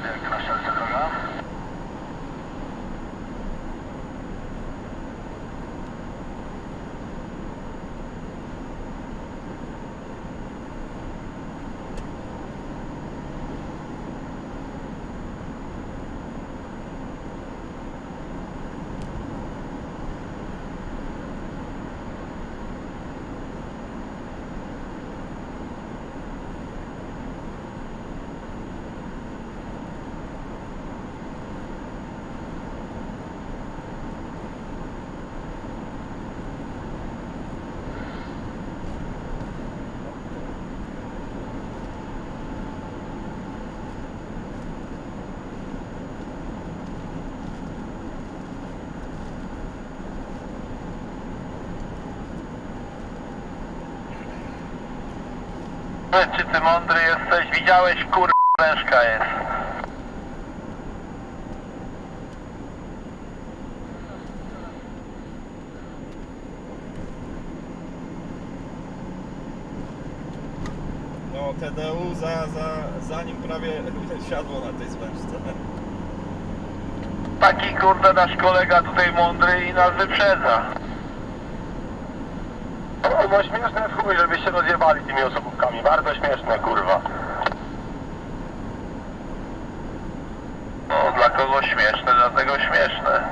jak na Czy ty mądry jesteś? Widziałeś kur... wężka jest. No TDU za, za, za nim prawie siadło na tej zwężce. Taki kurde nasz kolega tutaj mądry i nas wyprzedza. No, no śmieszne w chuj, żebyście rozjebali tymi osobówkami. Bardzo śmieszne, kurwa. No, dla kogo śmieszne, dlatego śmieszne.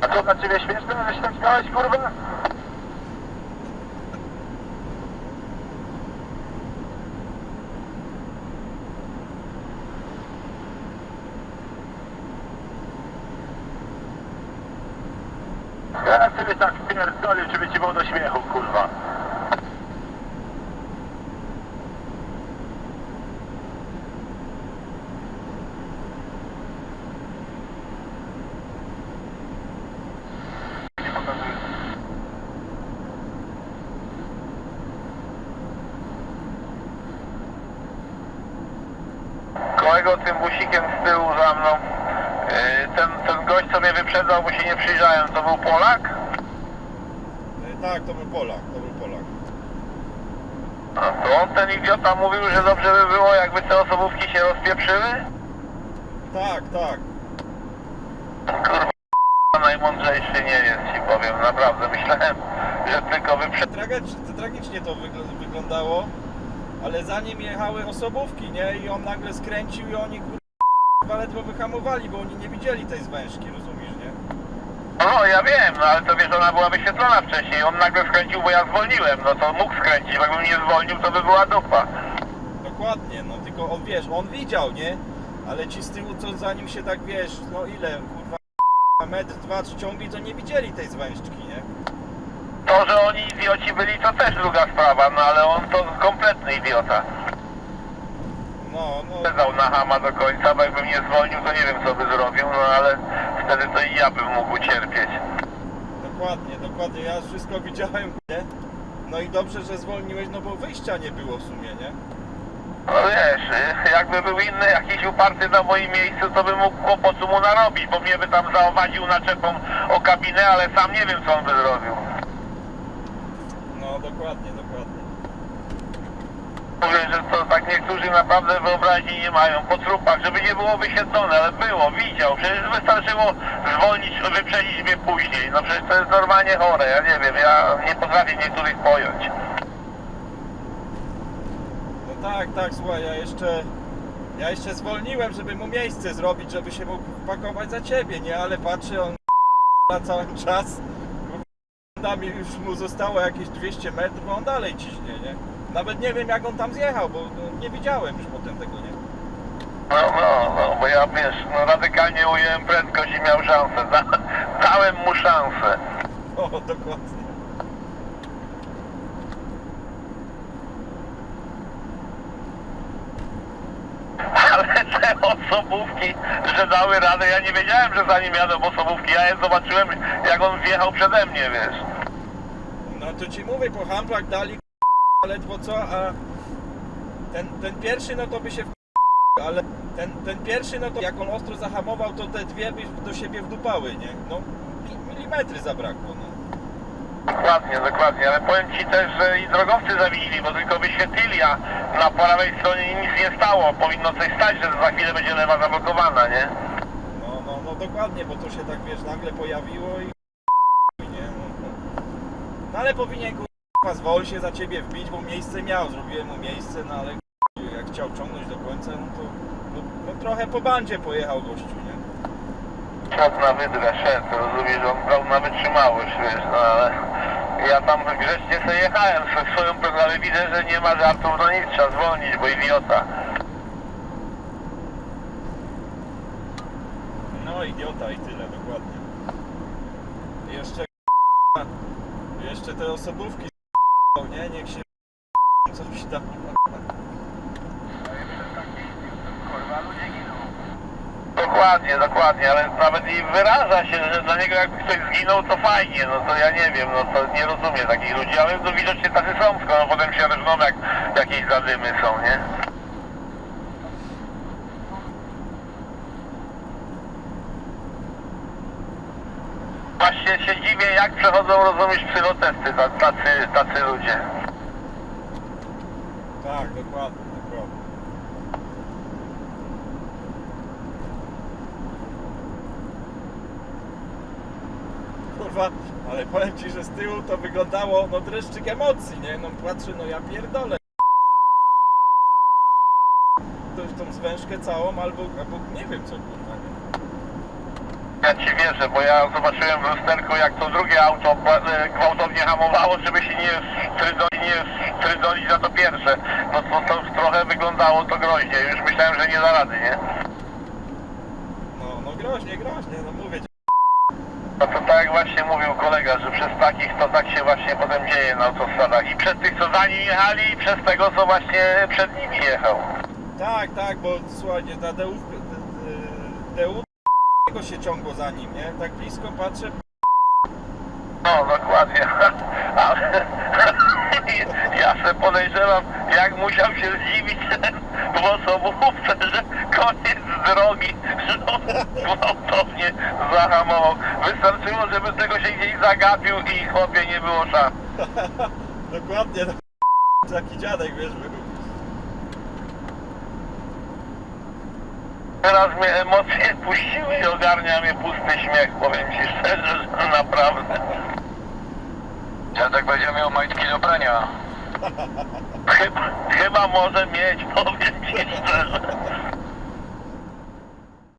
A co dla ciebie śmieszne, że się tak śmiałeś, kurwa? Ja sobie tak pierdolił, żeby ci było do śmiechu, kurwa. Kolego tym busikiem z tyłu za mną. Yy, Ten, ten gość, co mnie wyprzedzał, bo się nie przyjrzałem, to był Polak? E, Tak, to był Polak, to był Polak. A to on ten idiota mówił, że dobrze by było, jakby te osobówki się rozpieprzyły? Tak, tak. Kurwa, najmądrzejszy nie jest, ci powiem, naprawdę. Myślałem, że tylko wyprzedza. Tragicznie, tragicznie to wygl- wyglądało, ale za nim jechały osobówki, nie? I on nagle skręcił i oni kurwa ledwo wyhamowali, bo oni nie widzieli tej zwężki, rozumiesz, nie? No, ja wiem, no ale to wiesz, ona była wyświetlona wcześniej. On nagle skręcił, bo ja zwolniłem. No to mógł skręcić, jakbym nie zwolnił, to by była dupa. Dokładnie, no tylko on wiesz, on widział, nie? Ale ci z tyłu, co za nim się tak wiesz, no ile, kurwa, metr, dwa, trzy ciągli, to nie widzieli tej zwężki, nie? To, że oni idioci byli, to też druga sprawa, no ale on to kompletny idiota. No, no, Pedał na hama do końca, bo jakbym nie zwolnił, to nie wiem, co by zrobił, no ale wtedy to i ja bym mógł ucierpieć. dokładnie, dokładnie, ja wszystko widziałem, nie? No i dobrze, że zwolniłeś, no bo wyjścia nie było w sumie, nie? No wiesz, jakby był inny jakiś uparty na moim miejscu, to bym mógł kłopotu mu narobić, bo mnie by tam zaowadził naczepą o kabinę, ale sam nie wiem, co on by zrobił. No, dokładnie, dokładnie. Mówię, że to tak niektórzy naprawdę wyobraźni nie mają po trupach, żeby nie było wyświetlone, ale było, widział. Przecież wystarczyło zwolnić, wyprzedzić mnie później. No przecież to jest normalnie chore, ja nie wiem, ja nie potrafię niektórych pojąć. No tak, tak, słuchaj, ja jeszcze... Ja jeszcze zwolniłem, żeby mu miejsce zrobić, żeby się mógł pakować za ciebie, nie? Ale patrzę, on na cały czas tam już mu zostało jakieś 200 metrów, a on dalej ciśnie, nie? Nawet nie wiem jak on tam zjechał, bo no, nie widziałem już potem tego, nie? No, no, no, bo ja wiesz, no radykalnie ująłem prędkość i miał szansę. Da, dałem mu szansę. O, dokładnie. Ale te osobówki, że dały radę, ja nie wiedziałem, że za nim jadą osobówki. Ja je zobaczyłem, jak on wjechał przede mnie, wiesz. No to ci mówię, po handlach dali ledwo co, a ten, ten pierwszy no to by się w... ale ten, ten pierwszy no to jak on ostro zahamował, to te dwie by do siebie wdupały, nie? No mi- milimetry zabrakło, no. Dokładnie, dokładnie, ale powiem Ci też, że i drogowcy zawinili, bo tylko wyświetlili, a na prawej stronie nic nie stało. Powinno coś stać, że za chwilę będzie lewa zablokowana, nie? No, no, no dokładnie, bo to się tak wiesz, nagle pojawiło i nie, no, no. no ale powinien zwol się za ciebie wbić, bo miejsce miał, zrobiłem mu miejsce, no ale jak chciał ciągnąć do końca, no to no, no trochę po bandzie pojechał gościu, nie? Na wydrę, szedł, rozumiesz, on brał na wytrzymałość, wiesz, no ale ja tam grzecznie sobie jechałem ze swoją drogą, ale widzę, że nie ma żartów, no nic, trzeba zwolnić, bo idiota. No idiota i tyle, dokładnie. I Jeszcze jeszcze te osobówki nie? Niech się coś tam. Dokładnie, dokładnie, ale nawet i wyraża się, że dla niego jakby ktoś zginął, to fajnie, no to ja nie wiem, no to nie rozumiem takich ludzi, ale no widocznie tacy są, skoro potem się rżną jak jakieś zadymy są, nie? Właśnie się jak przechodzą, rozumiesz, psychotesty ta- tacy, tacy ludzie. Tak, dokładnie, dokładnie. Kurwa, ale powiem ci, że z tyłu to wyglądało no dreszczyk emocji, nie? No patrzę, no ja pierdolę. To w tą zwężkę całą albo, albo nie wiem co kurwa, nie? Ja ci wierzę, bo ja zobaczyłem w lusterku, jak to drugie auto e, gwałtownie hamowało, żeby się nie strydolić, nie strydolić za to pierwsze. No to, to trochę wyglądało to groźnie. Już myślałem, że nie da rady, nie? No, no groźnie, groźnie, no mówię ci. No to tak jak właśnie mówił kolega, że przez takich to tak się właśnie potem dzieje na autostradach. I przez tych, co za nim jechali, i przez tego, co właśnie przed nimi jechał. Tak, tak, bo słuchajcie, ta DU, DU go się ciągło za nim, nie? Tak blisko patrzę, No, dokładnie. Ale ja se podejrzewam, jak musiał się zdziwić w osobówce, że koniec drogi, że on gwałtownie zahamował. Wystarczyło, żeby tego się gdzieś zagapił i chłopie nie było szans. Dokładnie, no, taki dziadek, wiesz. Teraz mnie emocje puściły i ogarnia mnie pusty śmiech, powiem ci szczerze, że naprawdę. Dziadek będzie miał majtki do prania. Chyba, chyba może mieć, powiem ci szczerze.